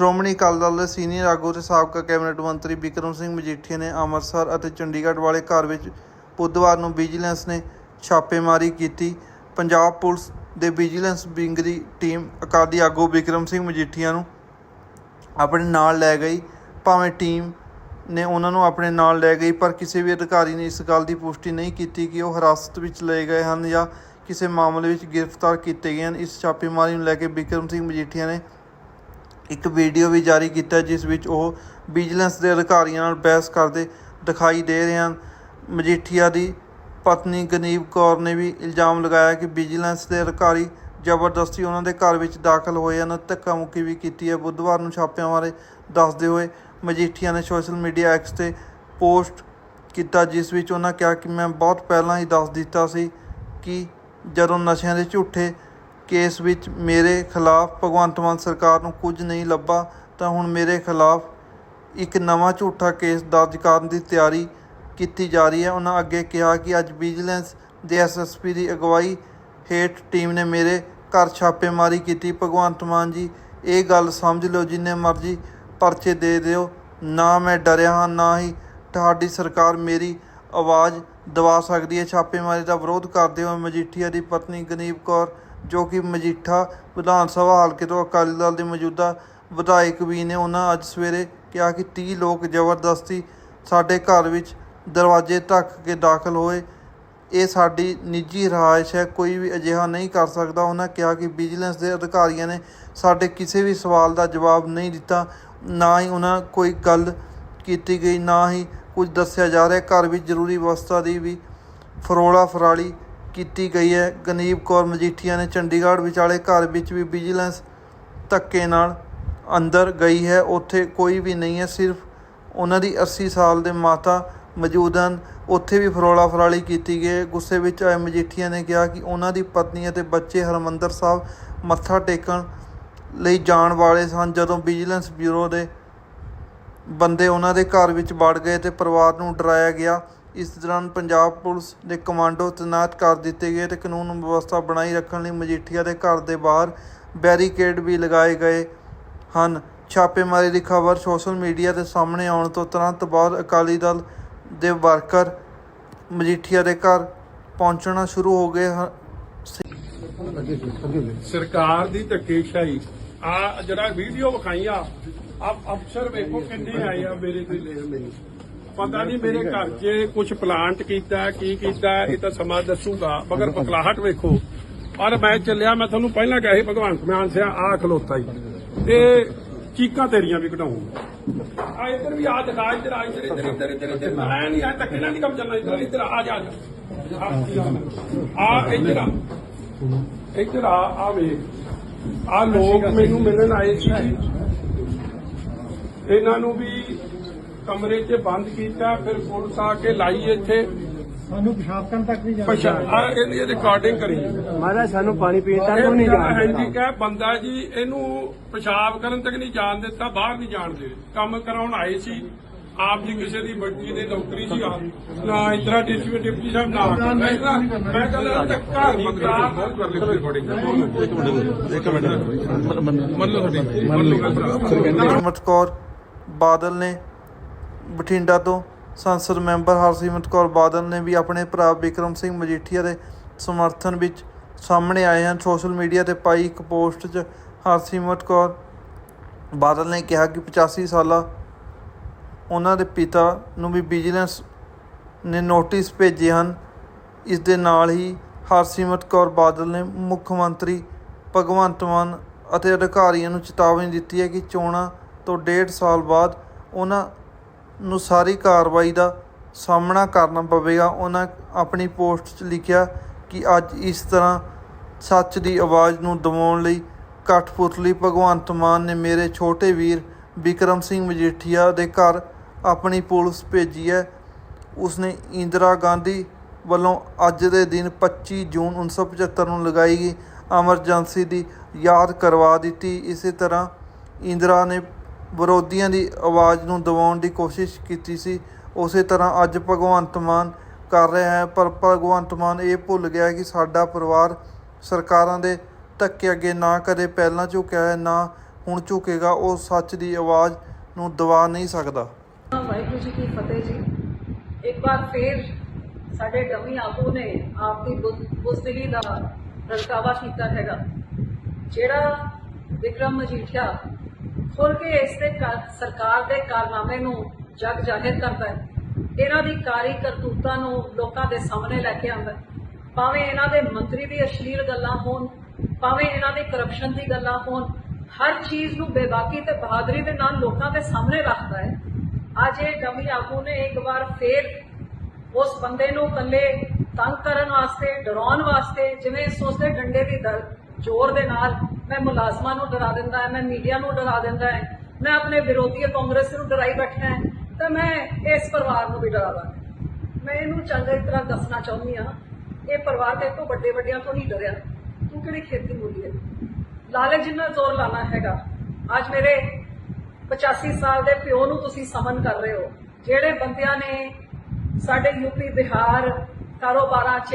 ਸ਼੍ਰੋਮਣੀ ਅਕਾਲੀ ਦਲ ਦੇ ਸੀਨੀਅਰ ਆਗੂ ਤੇ ਸਾਬਕਾ ਕੈਬਨਿਟ ਮੰਤਰੀ ਬਿਕਰਮ ਸਿੰਘ ਮਜੀਠੀਆ ਨੇ ਅੰਮ੍ਰਿਤਸਰ ਅਤੇ ਚੰਡੀਗੜ੍ਹ ਵਾਲੇ ਘਰ ਵਿੱਚ ਬੁੱਧਵਾਰ ਨੂੰ ਵਿਜੀਲੈਂਸ ਨੇ ਛਾਪੇਮਾਰੀ ਕੀਤੀ। ਪੰਜਾਬ ਪੁਲਿਸ ਦੇ ਵਿਜੀਲੈਂਸ ਵਿੰਗ ਦੀ ਟੀਮ ਅਕਾਲੀ ਆਗੂ ਬਿਕਰਮ ਸਿੰਘ ਮਜੀਠੀਆ ਨੂੰ ਆਪਣੇ ਨਾਲ ਲੈ ਗਈ। ਭਾਵੇਂ ਟੀਮ ਨੇ ਉਹਨਾਂ ਨੂੰ ਆਪਣੇ ਨਾਲ ਲੈ ਗਈ, ਪਰ ਕਿਸੇ ਵੀ ਅਧਿਕਾਰੀ ਨੇ ਇਸ ਗੱਲ ਦੀ ਪੁਸ਼ਟੀ ਨਹੀਂ ਕੀਤੀ ਕਿ ਉਹ ਹਿਰਾਸਤ ਵਿੱਚ ਲਏ ਗਏ ਹਨ ਜਾਂ ਕਿਸੇ ਮਾਮਲੇ ਵਿੱਚ ਗ੍ਰਿਫਤਾਰ ਕੀਤੇ ਗਏ ਹਨ। ਇਸ ਛਾਪੇਮਾਰੀ ਨੂੰ ਲੈ ਕੇ ਬਿਕਰਮ ਸਿੰਘ ਮਜੀਠੀਆ ਨੇ ਇੱਕ ਵੀਡੀਓ ਵੀ ਜਾਰੀ ਕੀਤਾ ਜਿਸ ਵਿੱਚ ਉਹ ਵਿਜੀਲੈਂਸ ਦੇ ਅਧਿਕਾਰੀਆਂ ਨਾਲ ਬਹਿਸ ਕਰਦੇ ਦਿਖਾਈ ਦੇ ਰਹੇ ਹਨ। ਮਜੀਠੀਆ ਦੀ ਪਤਨੀ ਗਨੀਬ ਕੌਰ ਨੇ ਵੀ ਇਲਜ਼ਾਮ ਲਗਾਇਆ ਕਿ ਵਿਜੀਲੈਂਸ ਦੇ ਅਧਿਕਾਰੀ ਜ਼ਬਰਦਸਤੀ ਉਹਨਾਂ ਦੇ ਘਰ ਵਿੱਚ ਦਾਖਲ ਹੋਏ ਹਨ। ਧੱਕਾ ਮੁੱਕੀ ਵੀ ਕੀਤੀ ਹੈ। ਬੁੱਧਵਾਰ ਨੂੰ ਛਾਪਿਆਂ ਬਾਰੇ ਦੱਸਦੇ ਹੋਏ ਮਜੀਠੀਆ ਨੇ ਸੋਸ਼ਲ ਮੀਡੀਆ ਐਕਸ ਤੇ ਪੋਸਟ ਕੀਤਾ ਜਿਸ ਵਿੱਚ ਉਹਨਾਂ ਕਿਹਾ ਕਿ ਮੈਂ ਬਹੁਤ ਪਹਿਲਾਂ ਹੀ ਦੱਸ ਦਿੱਤਾ ਸੀ ਕਿ ਜਦੋਂ ਨਸ਼ਿਆਂ ਦੇ ਝੂਠੇ ਕੇਸ ਵਿੱਚ ਮੇਰੇ ਖਿਲਾਫ ਭਗਵੰਤ ਮਾਨ ਸਰਕਾਰ ਨੂੰ ਕੁਝ ਨਹੀਂ ਲੱਭਾ, ਤਾਂ ਹੁਣ ਮੇਰੇ ਖਿਲਾਫ ਇੱਕ ਨਵਾਂ ਝੂਠਾ ਕੇਸ ਦਰਜ ਕਰਨ ਦੀ ਤਿਆਰੀ ਕੀਤੀ ਜਾ ਰਹੀ ਹੈ। ਉਹਨਾਂ ਅੱਗੇ ਕਿਹਾ ਕਿ ਅੱਜ ਵਿਜੀਲੈਂਸ ਦੇ ਐਸਐਸਪੀ ਦੀ ਅਗਵਾਈ ਹੇਠ ਟੀਮ ਨੇ ਮੇਰੇ ਘਰ ਛਾਪੇਮਾਰੀ ਕੀਤੀ। ਭਗਵੰਤ ਮਾਨ ਜੀ, ਇਹ ਗੱਲ ਸਮਝ ਲਓ, ਜਿੰਨੇ ਮਰਜ਼ੀ ਪਰਚੇ ਦੇ ਦਿਓ। ਨਾ ਮੈਂ ਡਰਿਆ ਹਾਂ, ਨਾ ਹੀ ਤੁਹਾਡੀ ਸਰਕਾਰ ਮੇਰੀ ਆਵਾਜ਼ ਦਵਾ ਸਕਦੀ ਹੈ। ਛਾਪੇਮਾਰੀ ਦਾ ਵਿਰੋਧ ਕਰਦੇ ਹੋਏ ਮਜੀਠੀਆ ਦੀ ਪਤਨੀ ਗਨੀਬ ਕੌਰ, ਜੋ ਕਿ ਮਜੀਠਾ ਵਿਧਾਨ ਸਭਾ ਹਲਕੇ ਤੋਂ ਅਕਾਲੀ ਦਲ ਦੇ ਮੌਜੂਦਾ ਵਿਧਾਇਕ ਵੀ ਨੇ, ਉਹਨਾਂ ਅੱਜ ਸਵੇਰੇ ਕਿਹਾ ਕਿ 30 ਲੋਕ ਜ਼ਬਰਦਸਤੀ ਸਾਡੇ ਘਰ ਵਿੱਚ ਦਰਵਾਜ਼ੇ ਧੱਕ ਕੇ ਦਾਖਲ ਹੋਏ। ਇਹ ਸਾਡੀ ਨਿੱਜੀ ਰਹਾਇਸ਼ ਹੈ, ਕੋਈ ਵੀ ਅਜਿਹਾ ਨਹੀਂ ਕਰ ਸਕਦਾ। ਉਹਨਾਂ ਕਿਹਾ ਕਿ ਵਿਜੀਲੈਂਸ ਦੇ ਅਧਿਕਾਰੀਆਂ ਨੇ ਸਾਡੇ ਕਿਸੇ ਵੀ ਸਵਾਲ ਦਾ ਜਵਾਬ ਨਹੀਂ ਦਿੱਤਾ। ਨਾ ਹੀ ਉਹਨਾਂ ਕੋਈ ਗੱਲ ਕੀਤੀ ਗਈ, ਨਾ ਹੀ ਕੁਝ ਦੱਸਿਆ ਜਾ ਰਿਹਾ ਘਰ ਵਿੱਚ ਜ਼ਰੂਰੀ ਵਸਤਾਂ ਦੀ ਵੀ ਫਰੋਲਾ ਫਰਾਲੀ ਕੀਤੀ ਗਈ ਹੈ। ਗਨੀਬ ਕੌਰ ਮਜੀਠੀਆ ਨੇ ਚੰਡੀਗੜ੍ਹ ਵਿਚਾਲੇ ਘਰ ਵਿੱਚ ਵੀ ਵਿਜੀਲੈਂਸ ਧੱਕੇ ਨਾਲ ਅੰਦਰ ਗਈ ਹੈ। ਉੱਥੇ ਕੋਈ ਵੀ ਨਹੀਂ ਹੈ। ਸਿਰਫ ਉਹਨਾਂ ਦੀ 80 ਸਾਲ ਦੇ ਮਾਤਾ ਮੌਜੂਦ ਹਨ। ਉੱਥੇ ਵੀ ਫਰੋਲਾ ਫਰਾਲੀ ਕੀਤੀ ਗਈ ਹੈ। ਗੁੱਸੇ ਵਿੱਚ ਆਏ ਮਜੀਠੀਆ ਨੇ ਕਿਹਾ ਕਿ ਉਹਨਾਂ ਦੀ ਪਤਨੀ ਅਤੇ ਬੱਚੇ ਹਰਮੰਦਰ ਸਾਹਿਬ ਮੱਥਾ ਟੇਕਣ ਲਈ ਜਾਣ ਵਾਲੇ ਸਨ। ਜਦੋਂ ਵਿਜੀਲੈਂਸ ਬਿਊਰੋ ਦੇ ਬੰਦੇ ਉਹਨਾਂ ਦੇ ਘਰ ਵਿੱਚ ਵੜ ਗਏ ਤੇ ਪਰਿਵਾਰ ਨੂੰ ਡਰਾਇਆ ਗਿਆ। ਇਸ ਦੌਰਾਨ ਪੰਜਾਬ ਪੁਲਿਸ ਦੇ ਕਮਾਂਡੋ ਤੈਨਾਤ ਕਰ ਦਿੱਤੇ ਗਏ ਤੇ ਕਾਨੂੰਨ ਵਿਵਸਥਾ ਬਣਾਈ ਰੱਖਣ ਲਈ ਮਜੀਠੀਆ ਦੇ ਘਰ ਦੇ ਬਾਹਰ ਬੈਰੀਕੇਡ ਵੀ ਲਗਾਏ ਗਏ ਹਨ। ਛਾਪੇਮਾਰੀ ਦੀ ਖਬਰ ਸੋਸ਼ਲ ਮੀਡੀਆ ਤੇ ਸਾਹਮਣੇ ਆਉਣ ਤੋਂ ਤੁਰੰਤ ਬਾਅਦ ਅਕਾਲੀ ਦਲ ਦੇ ਵਰਕਰ ਮਜੀਠੀਆ ਦੇ ਘਰ ਪਹੁੰਚਣਾ ਸ਼ੁਰੂ ਹੋ ਗਏ ਹਨ। ਸਰਕਾਰ ਦੀ ਧੱਕੇਸ਼ਾਹੀ। ਆ ਜਿਹੜਾ ਵੀਡੀਓ ਵਿਖਾਈ ਆ ਆ ਅਫਸਰ ਵੇਖੋ ਕਿੰਨੇ ਆਏ ਆ ਮੇਰੇ ਤੇ। ਲੈਣ ਲਈ ਪਤਾ ਨਹੀਂ ਮੇਰੇ ਘਰ 'ਚ ਕੁਝ ਪਲਾਂਟ ਕੀਤਾ ਕੀ ਕੀਤਾ ਇਹ ਤਾਂ ਸਮਾਂ ਦੱਸੂਗਾ ਮਗਰ ਪਕਲਾਹਟ ਵੇਖੋ। ਪਰ ਮੈਂ ਚੱਲਿਆ ਮੈਂ ਤੁਹਾਨੂੰ ਪਹਿਲਾਂ ਕਿਹਾ ਸੀ ਭਗਵੰਤ ਮਾਨ ਸਿਆ ਆ ਖਲੋਤਾ ਹੀ। ਤੇ ਚੀਕਾਂ ਤੇਰੀਆਂ ਵੀ ਕਢਾਉਂਗਾ ਆ ਇੱਧਰ ਵੀ ਆ ਦਿਖਾ ਇੱਧਰ ਆ ਇੱਧਰ ਇੱਧਰ। ਇੱਧਰ ਇੱਧਰ ਇੱਧਰ। ਮੈਂ ਨਹੀਂ ਆ ਨਾਲ ਨਹੀਂ ਕੰਮ ਚੱਲਣਾ ਇੱਧਰ ਇੱਧਰ ਆ ਜਾ ਆ ਜਾ। ਆ ਇੱਧਰ ਆ। ਇੱਧਰ ਆ ਆ ਵੇਖ। ਆ ਲੋਕ ਮੈਨੂੰ ਮਿਲਣ ਆਏ ਸੀ ਇਹਨਾਂ ਨੂੰ ਵੀ ਕਮਰੇ 'ਚ ਬੰਦ ਕੀਤਾ ਫਿਰ ਪੁਲਿਸ ਆ ਕੇ ਲਾਈ ਇੱਥੇ। ਸਾਨੂੰ ਪਿਸ਼ਾਬ ਕਰਨ ਤੱਕ ਨਹੀਂ ਜਾਣਾ। ਪਛਾ ਆ ਇਹਦੀ ਰਿਕਾਰਡਿੰਗ ਕਰੀ। ਮਹਾਰਾਜ ਸਾਨੂੰ ਪਾਣੀ ਪੀਣ ਤੱਕ ਵੀ ਨਹੀਂ ਜਾਣ ਹਾਂਜੀ ਦਿੱਤਾ। ਕਹੇ ਬੰਦਾ ਜੀ ਇਹਨੂੰ ਪਿਸ਼ਾਬ ਕਰਨ ਤੱਕ ਨਹੀਂ ਜਾਣ ਦਿੱਤਾ ਬਾਹਰ ਨਹੀਂ ਜਾਣ ਦੇ ਕੰਮ ਕਰਾਉਣ ਆਏ ਸੀ। ਆਪ ਜੀ ਕਿਸੇ ਦੀ ਬੱਚੀ ਦੀ ਨੌਕਰੀ ਸੀ ਆ। ਨਾ ਇਤਰਾ ਡਿਪਟੀ ਡਿਪਟੀ ਸਾਹਿਬ ਨਾ ਮੈਂ ਕਿਹਾ- ਮੈਂ ਕਹਿੰਦਾ ਧੱਕਾ ਮੰਗਦਾ ਬਹੁਤ ਕਰ ਲਈ ਰਿਕਾਰਡਿੰਗ ਇੱਕ ਮਿੰਟ ਮੰਨ ਲਓ ਤੁਹਾਡੀ। ਮੰਨ ਲਓ ਹਰਸਿਮਰਤ ਕੌਰ ਬਾਦਲ ਨੇ ਬਠਿੰਡਾ ਤੋਂ ਸੰਸਦ ਮੈਂਬਰ ਹਰਸਿਮਰਤ ਕੌਰ ਬਾਦਲ ਨੇ ਵੀ ਆਪਣੇ ਭਰਾ ਵਿਕਰਮ ਸਿੰਘ ਮਜੀਠੀਆ ਦੇ ਸਮਰਥਨ ਵਿੱਚ ਸਾਹਮਣੇ ਆਏ ਹਨ। ਸੋਸ਼ਲ ਮੀਡੀਆ ਤੇ ਪਾਈ ਇੱਕ ਪੋਸਟ 'ਚ ਹਰਸਿਮਰਤ ਕੌਰ ਬਾਦਲ ਨੇ ਕਿਹਾ ਕਿ 85 ਸਾਲਾ ਉਹਨਾਂ ਦੇ ਪਿਤਾ ਨੂੰ ਵੀ ਵਿਜੀਲੈਂਸ ਨੇ ਨੋਟਿਸ ਭੇਜੇ ਹਨ। ਇਸ ਦੇ ਨਾਲ ਹੀ ਹਰਸਿਮਰਤ ਕੌਰ ਬਾਦਲ ਨੇ ਮੁੱਖ ਮੰਤਰੀ ਭਗਵੰਤ ਮਾਨ ਅਤੇ ਅਧਿਕਾਰੀਆਂ ਨੂੰ ਚੇਤਾਵਨੀ ਦਿੱਤੀ ਹੈ ਕਿ ਚੋਣਾਂ ਤੋਂ ਡੇਢ ਸਾਲ ਬਾਅਦ ਉਹਨਾਂ ਨੂੰ ਸਾਰੀ ਕਾਰਵਾਈ ਦਾ ਸਾਹਮਣਾ ਕਰਨਾ ਪਵੇਗਾ। ਉਹਨਾਂ ਆਪਣੀ ਪੋਸਟ 'ਚ ਲਿਖਿਆ ਕਿ ਅੱਜ ਇਸ ਤਰ੍ਹਾਂ ਸੱਚ ਦੀ ਆਵਾਜ਼ ਨੂੰ ਦਬਾਉਣ ਲਈ ਕਠਪੁਤਲੀ ਭਗਵੰਤ ਮਾਨ ਨੇ ਮੇਰੇ ਛੋਟੇ ਵੀਰ ਵਿਕਰਮ ਸਿੰਘ ਮਜੀਠੀਆ ਦੇ ਘਰ ਆਪਣੀ ਪੁਲਿਸ ਭੇਜੀ ਹੈ। ਉਸਨੇ ਇੰਦਰਾ ਗਾਂਧੀ ਵੱਲੋਂ ਅੱਜ ਦੇ ਦਿਨ 25 ਜੂਨ 1975 ਨੂੰ ਲਗਾਈ ਗਈ ਐਮਰਜੈਂਸੀ ਦੀ ਯਾਦ ਕਰਵਾ ਦਿੱਤੀ। ਇਸੇ ਤਰ੍ਹਾਂ ਇੰਦਰਾ ਨੇ ਵਿਰੋਧੀਆਂ ਦੀ ਆਵਾਜ਼ ਨੂੰ ਦਬਾਉਣ ਦੀ ਕੋਸ਼ਿਸ਼ ਕੀਤੀ ਸੀ। ਉਸੇ ਤਰ੍ਹਾਂ ਅੱਜ ਭਗਵੰਤ ਮਾਨ ਕਰ ਰਿਹਾ ਹੈ, ਪਰ ਭਗਵੰਤ ਮਾਨ ਇਹ ਭੁੱਲ ਗਿਆ ਕਿ ਸਾਡਾ ਪਰਿਵਾਰ ਸਰਕਾਰਾਂ ਦੇ ਧੱਕੇ ਅੱਗੇ ਨਾ ਕਦੇ ਪਹਿਲਾਂ ਝੁਕਿਆ ਹੈ, ਨਾ ਹੁਣ ਝੁਕੇਗਾ। ਉਹ ਸੱਚ ਦੀ ਆਵਾਜ਼ ਨੂੰ ਦਬਾ ਨਹੀਂ ਸਕਦਾ। ਵਾਹਿਗੁਰੂ ਜੀ ਕੀ ਫਤਿਹ ਜੀ। ਇੱਕ ਵਾਰ ਫੇਰ ਸਾਡੇ ਡਮੀ ਆਗੂ ਨੇ ਆਪਦੀ ਬੁਜ਼ਦਿਲੀ ਦਾ ਪ੍ਰਗਟਾਵਾ ਕੀਤਾ ਹੈਗਾ। ਜਿਹੜਾ ਵਿਕਰਮ ਮਜੀਠੀਆ ਖੁੱਲ ਕੇ ਇਸ ਦੇ ਸਰਕਾਰ ਦੇ ਕਾਰਨਾਮੇ ਨੂੰ ਜਗ ਜ਼ਾਹਿਰ ਕਰਦਾ ਹੈ। ਇਹਨਾਂ ਦੀ ਕਾਰੀ ਕਰਤੂਤਾਂ ਨੂੰ ਲੋਕਾਂ ਦੇ ਸਾਹਮਣੇ ਲੈ ਕੇ ਆਉਂਦਾ ਭਾਵੇਂ ਇਹਨਾਂ ਦੇ ਮੰਤਰੀ ਦੀ ਅਸ਼ਲੀਲ ਗੱਲਾਂ ਹੋਣ, ਭਾਵੇਂ ਇਹਨਾਂ ਦੀ ਕਰਪਸ਼ਨ ਦੀ ਗੱਲਾਂ ਹੋਣ, ਹਰ ਚੀਜ਼ ਨੂੰ ਬੇਬਾਕੀ ਤੇ ਬਹਾਦਰੀ ਦੇ ਨਾਲ ਲੋਕਾਂ ਦੇ ਸਾਹਮਣੇ ਰੱਖਦਾ ਹੈ। ਅੱਜ ਇਹ ਡਮੀ ਆਗੂ ਨੇ ਇੱਕ ਵਾਰ ਫੇਰ ਉਸ ਬੰਦੇ ਨੂੰ ਇਕੱਲੇ ਤੰਗ ਕਰਨ ਵਾਸਤੇ, ਡਰਾਉਣ ਵਾਸਤੇ, ਜਿਵੇਂ ਸੋਚਦੇ ਡੰਡੇ ਦੀ ਦਰ ਜ਼ੋਰ ਦੇ ਨਾਲ ਮੈਂ ਮੁਲਾਜ਼ਮਾਂ ਨੂੰ ਡਰਾ ਦਿੰਦਾ ਹੈ, ਮੈਂ ਮੀਡੀਆ ਨੂੰ ਡਰਾ ਦਿੰਦਾ ਹੈ, ਮੈਂ ਆਪਣੇ ਵਿਰੋਧੀ ਕਾਂਗਰਸ ਨੂੰ ਡਰਾਈ ਬੈਠਾ ਹੈ, ਤਾਂ ਮੈਂ ਇਸ ਪਰਿਵਾਰ ਨੂੰ ਵੀ ਡਰਾਵਾ ਮੈਂ ਇਹਨੂੰ ਚੰਗੀ ਤਰ੍ਹਾਂ ਦੱਸਣਾ ਚਾਹੁੰਦੀ ਹਾਂ, ਇਹ ਪਰਿਵਾਰ ਤੇ ਤੋਂ ਵੱਡੇ ਵੱਡਿਆਂ ਤੋਂ ਨਹੀਂ ਡਰਿਆ। ਤੂੰ ਕਿਹੜੀ ਖੇਤੀ ਮੁੱਲੀ ਹੈ? ਲਾਲਚ ਜਿੰਨਾ ਜ਼ੋਰ ਲਾਣਾ ਹੈਗਾ। ਅੱਜ ਮੇਰੇ 85 ਸਾਲ ਦੇ ਪਿਓ ਨੂੰ ਤੁਸੀਂ ਸਮਨ ਕਰ ਰਹੇ ਹੋ। ਜਿਹੜੇ ਬੰਦਿਆਂ ਨੇ ਸਾਡੇ ਯੂਪੀ ਬਿਹਾਰ ਕਾਰੋਬਾਰਾਂ 'ਚ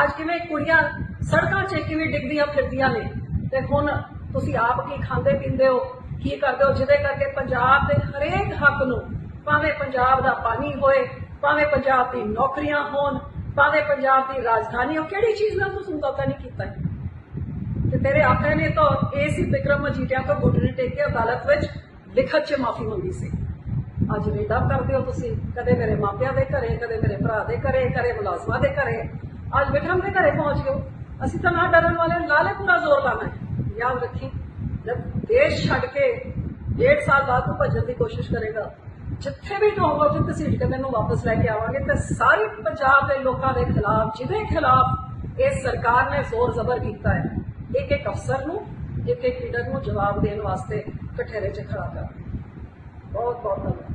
ਅੱਜ ਕਿਵੇਂ ਕੁੜੀਆਂ ਸੜਕਾਂ 'ਚ ਕਿਵੇਂ ਡਿੱਗਦੀਆਂ ਫਿਰਦੀਆਂ ਨੇ? ਤੇ ਹੁਣ ਤੁਸੀਂ ਆਪ ਕੀ ਖਾਂਦੇ ਪੀਂਦੇ ਹੋ? ਕੀ ਕਰਦੇ ਹੋ? ਜਿਹਦੇ ਕਰਕੇ ਪੰਜਾਬ ਦੇ ਹਰੇਕ ਹੱਕ ਨੂੰ ਭਾਵੇਂ ਪੰਜਾਬ ਦਾ ਪਾਣੀ ਹੋਏ, ਭਾਵੇਂ ਪੰਜਾਬ ਦੀ ਨੌਕਰੀਆਂ ਹੋਣ, ਭਾਵੇਂ ਪੰਜਾਬ ਦੀ ਰਾਜਧਾਨੀ ਹੋ ਕਿਹੜੀ ਚੀਜ਼ ਨਾਲ ਤੁਸੀਂ ਸਮਝੌਤਾ ਨਹੀਂ ਕੀਤਾ? ਤੇ ਤੇਰੇ ਆਖੇ ਨੇ ਤਾਂ ਇਹ ਸੀ ਵਿਕਰਮ ਮਜੀਠੀਆ ਤੋਂ ਘੁੱਟਣੇ ਟੇਕ ਕੇ ਅਦਾਲਤ ਵਿੱਚ ਲਿਖਤ 'ਚ ਮਾਫੀ ਮੰਗੀ ਸੀ। ਅੱਜ ਵੇਦਾ ਕਰਦੇ ਹੋ ਤੁਸੀਂ, ਕਦੇ ਮੇਰੇ ਮਾਪਿਆਂ ਦੇ ਘਰੇ, ਕਦੇ ਮੇਰੇ ਭਰਾ ਦੇ ਘਰੇ, ਕਦੇ ਮੁਲਾਜ਼ਮਾਂ ਦੇ ਘਰੇ। ਅੱਜ ਵਿਕਰਮ ਦੇ ਘਰੇ ਪਹੁੰਚ ਗਏ ਅਸੀਂ ਤਾਂ ਨਾ ਡਰਨ ਵਾਲੇ ਲਾਲੇ ਪੂਰਾ ਜ਼ੋਰ ਲਾਣਾ ਹੈ। ਯਾਦ ਰੱਖੀ, ਜਦ ਦੇਸ਼ ਛੱਡ ਕੇ ਡੇਢ ਸਾਲ ਬਾਅਦ ਤੂੰ ਭੱਜਣ ਦੀ ਕੋਸ਼ਿਸ਼ ਕਰੇਗਾ, ਜਿੱਥੇ ਵੀ ਤੂੰ ਹੋਗਾ ਉੱਥੇ ਘਸੀਟ ਕੇ ਤੈਨੂੰ ਵਾਪਸ ਲੈ ਕੇ ਆਵਾਂਗੇ, ਤੇ ਸਾਰੇ ਪੰਜਾਬ ਦੇ ਲੋਕਾਂ ਦੇ ਖਿਲਾਫ, ਜਿਹਦੇ ਖਿਲਾਫ ਇਸ ਸਰਕਾਰ ਨੇ ਜ਼ੋਰ ਜ਼ਬਰ ਕੀਤਾ ਹੈ, ਇੱਕ ਇੱਕ ਅਫਸਰ ਨੂੰ, ਇੱਕ ਇੱਕ ਲੀਡਰ ਨੂੰ ਜਵਾਬ ਦੇਣ ਵਾਸਤੇ ਕਠੇਰੇ 'ਚ ਖੜਾ ਕਰ। ਬਹੁਤ ਬਹੁਤ ਧੰਨਵਾਦ।